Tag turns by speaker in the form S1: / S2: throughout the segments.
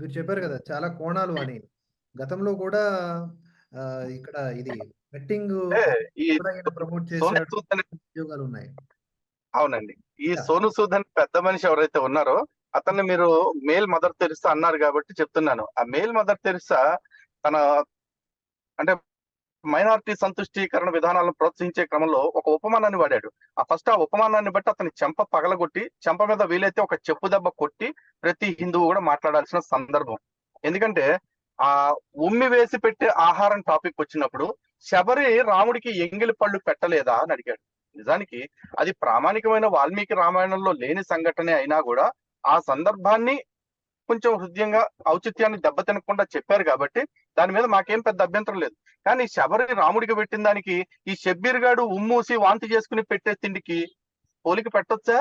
S1: మీరు చెప్పారు కదా! చాలా కోణాలు అని. గతంలో కూడా ఇక్కడ ఇది బెట్టింగ్ ప్రమోట్.
S2: సూద్ అనే
S1: ఉద్యోగాలున్నాయి.
S2: అవునండి. ఈ! సోను సూద్ అనే పెద్ద మనిషి ఎవరైతే ఉన్నారో, అతన్ని మీరు మేల్ మదర్ తెరిసా అన్నారు గాబట్టి చెప్తున్నాను. ఆ మేల్ మదర్ తెరిసా తన అంటే మైనారిటీ సంతుష్టీకరణ విధానాలను ప్రోత్సహించే క్రమంలో ఒక ఉపమానాన్ని వాడాడు. ఆ ఫస్ట్ ఆ ఉపమానాన్ని బట్టి అతని చెంప పగలగొట్టి, చెంప మీద వీలైతే ఒక చెప్పు దెబ్బ కొట్టి, ప్రతి హిందువు కూడా మాట్లాడాల్సిన సందర్భం. ఎందుకంటే ఆ ఉమ్మి వేసి పెట్టే ఆహారం టాపిక్ వచ్చినప్పుడు, శబరి రాముడికి ఎంగిలి పళ్ళు పెట్టలేదా అని అడిగాడు. నిజానికి అది ప్రామాణికమైన వాల్మీకి రామాయణంలో లేని సంఘటనే అయినా కూడా ఆ సందర్భాన్ని కొంచెం హృద్యంగా, ఔచిత్యాన్ని దెబ్బతినకుండా చెప్పారు కాబట్టి దాని మీద మాకేం పెద్ద అభ్యంతరం లేదు. కానీ శబరి రాముడికి పెట్టిన దానికి, ఈ షబ్బీర్ గాడు ఉమ్మూసి వాంతి చేసుకొని పెట్టే తిండికి పోలిక పెట్టొచ్చా?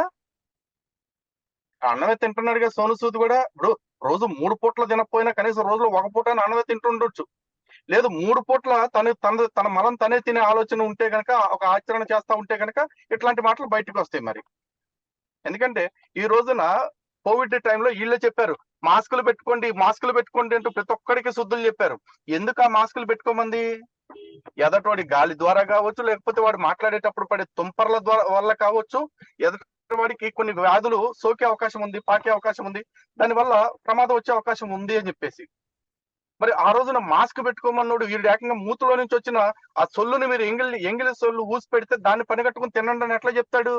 S2: అన్నమే తింటున్నాడుగా సోను సూద్ కూడా ఇప్పుడు రోజు మూడు పూట్ల తినకపోయినా కనీసం రోజులో ఒక పూట అన్నమే తింటుండొచ్చు. లేదు మూడు పూట్ల తను తన తన మలం తనే తినే ఆలోచన ఉంటే గనక, ఒక ఆచరణ చేస్తా ఉంటే గనక, ఇట్లాంటి మాటలు వస్తాయి మరి. ఎందుకంటే ఈ రోజున కోవిడ్ టైంలో వీళ్ళే చెప్పారు. మాస్కులు పెట్టుకోండి, మాస్కులు పెట్టుకోండి అంటూ ప్రతి ఒక్కడికి శుద్ధులు చెప్పారు. ఎందుకు ఆ మాస్కులు పెట్టుకోమంది? ఎదటోడి గాలి ద్వారా కావచ్చు, లేకపోతే వాడు మాట్లాడేటప్పుడు పడే తుంపర్ల ద్వారా వల్ల కావచ్చు, ఎదుటివాడికి కొన్ని వ్యాధులు సోకే అవకాశం ఉంది, పాకే అవకాశం ఉంది. దానివల్ల ప్రమాదం వచ్చే అవకాశం ఉంది అని చెప్పేసి. మరి ఆ రోజున మాస్క్ పెట్టుకోమన్నోడు వీడు ఏకంగా మూతులో నుంచి వచ్చిన ఆ సొల్లుని మీరు ఎంగిలి ఎంగిలి సొల్లు ఊసి పెడితే దాన్ని పనిగట్టుకుని తినండి అని ఎట్లా చెప్తాడు?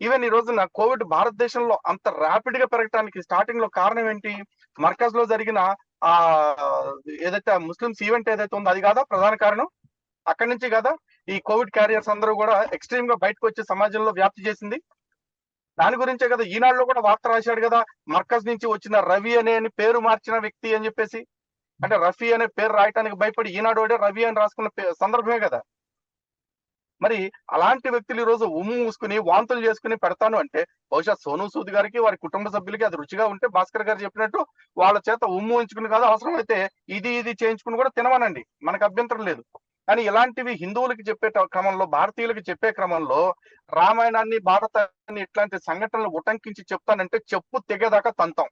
S2: ఈవెన్ ఈ రోజున కోవిడ్ భారతదేశంలో అంత ర్యాపిడ్గా పెరగటానికి స్టార్టింగ్లో కారణం ఏంటి? మర్కజ్లో జరిగిన ఆ ఏదైతే ముస్లిమ్స్ ఈవెంట్ ఏదైతే ఉందో అది కాదా ప్రధాన కారణం? అక్కడి నుంచి కదా ఈ కోవిడ్ క్యారియర్స్ అందరూ కూడా ఎక్స్ట్రీమ్గా బయటకు వచ్చి సమాజంలో వ్యాప్తి చేసింది? దాని గురించే కదా ఈనాడులో కూడా వార్త రాశాడు కదా మర్కజ్ నుంచి వచ్చిన రవి అనే అని పేరు మార్చిన వ్యక్తి అని చెప్పేసి. అంటే రఫీ అనే పేరు రాయటానికి భయపడి ఈనాడు రవి అని రాసుకున్న సందర్భమే కదా మరి అలాంటి వ్యక్తులు ఈ రోజు ఉమ్ము మూసుకుని వాంతులు చేసుకుని పెడతాను అంటే, బహుశా సోను సూద్ గారికి, వారి కుటుంబ సభ్యులకి అది రుచిగా ఉంటే భాస్కర్ గారు చెప్పినట్టు వాళ్ళ చేత ఉమ్ము ఉంచుకుని కాదు అవసరమైతే ఇది, ఇది చేయించుకుని కూడా తినమనండి. మనకు అభ్యంతరం లేదు. కానీ ఇలాంటివి హిందువులకి చెప్పే క్రమంలో, భారతీయులకి చెప్పే క్రమంలో రామాయణాన్ని, భారతాన్ని ఇట్లాంటి సంఘటనలు ఉటంకించి చెప్తానంటే చెప్పు తెగేదాకా తంతం